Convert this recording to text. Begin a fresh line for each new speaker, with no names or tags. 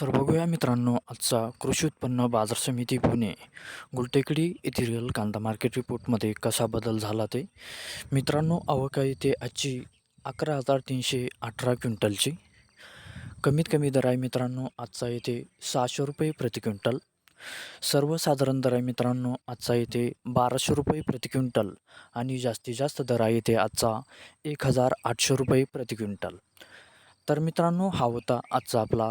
तर बघूया मित्रांनो आजचा कृषी उत्पन्न बाजार समिती पुणे. गुलटेकडी येथील कांदा मार्केट रिपोर्टमध्ये कसा बदल झाला ते? मित्रांनो आवका येथे आजची अकरा हजार तीनशे अठरा क्विंटलची. कमीत कमी दर आहे मित्रांनो आजचा येथे सहाशे रुपये प्रति क्विंटल. सर्वसाधारण दर आहे मित्रांनो आजचा येथे बाराशे रुपये प्रति क्विंटल. आणि जास्तीत जास्त दर आहे येथे आजचा एक हजार आठशे रुपये प्रति क्विंटल. तर मित्रांनो हा होता आजचा आपला